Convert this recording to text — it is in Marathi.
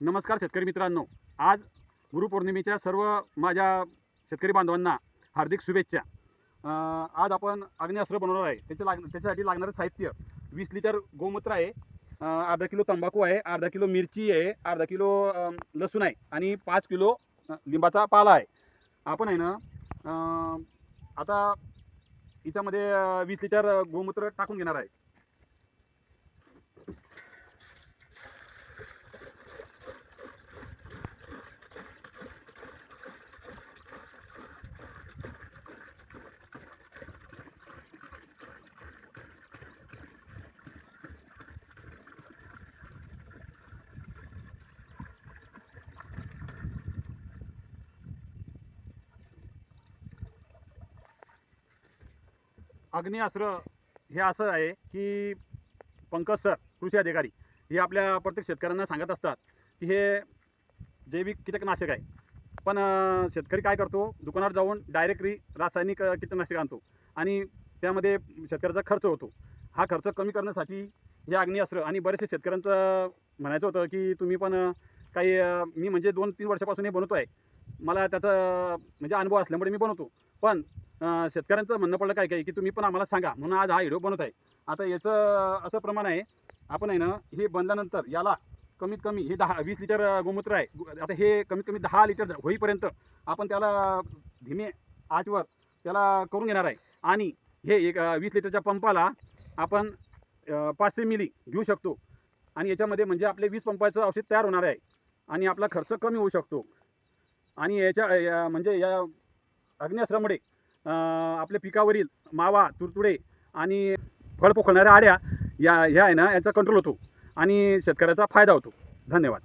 नमस्कार शेतकरी मित्रांनो. आज गुरुपौर्णिमेच्या सर्व माझ्या शेतकरी बांधवांना हार्दिक शुभेच्छा. आज आपण अग्निअस्त्र बनवणार आहे. त्याच्या लाग त्याच्यासाठी लागणारं साहित्य वीस लिटर गोमूत्र आहे अर्धा किलो तंबाखू आहे अर्धा किलो मिरची आहे अर्धा किलो लसूण आहे आणि पाच किलो लिंबाचा पाला आहे. आपण आहे ना आता याच्यामध्ये वीस लिटर गोमूत्र टाकून घेणार आहे. अग्निअस्त्र हे असं आहे की पंकज सर कृषी अधिकारी हे आपल्या प्रत्येक शेतकऱ्यांना सांगत असतात की हे जैविक कीटकनाशक आहे. पण शेतकरी काय करतो? दुकानावर जाऊन डायरेक्टली रासायनिक कीटकनाशक आणतो आणि त्यामध्ये शेतकऱ्याचा खर्च होतो. हा खर्च कमी करण्यासाठी हे अग्निअस्त्र आणि बरेचसे शेतकऱ्यांचं म्हणायचं होतं की तुम्ही पण काही मी म्हणजे दोन तीन वर्षापासून हे बनवतो आहे मला त्याचा म्हणजे अनुभव असल्यामुळे मी बनवतो. पण शेतकऱ्यांचं म्हणणं पडलं काय काय की तुम्ही पण आम्हाला सांगा. म्हणून आज हा व्हिडिओ बनवत आहे. आता याचं असं प्रमाण आहे आपण आहे ना हे बनल्यानंतर याला कमीत कमी हे दहा वीस लिटर गोमूत्र आहे. आता हे कमीत कमी दहा लिटर होईपर्यंत आपण त्याला धीमे आठवर त्याला करून घेणार आहे. आणि हे एक वीस लिटरच्या पंपाला आपण पाचशे मिली घेऊ शकतो. आणि याच्यामध्ये म्हणजे आपले वीस पंपाचं औषध तयार होणार आहे. आणि आपला खर्च कमी होऊ शकतो. आणि याच्या या- म्हणजे या अग्न्यास्त्रामुळे आपल्या पिकावरील मावा तुडतुडे आणि फळ पोखळणाऱ्या आड्या या ह्या आहे ना याचा कंट्रोल होतो आणि शेतकऱ्याचा फायदा होतो. धन्यवाद.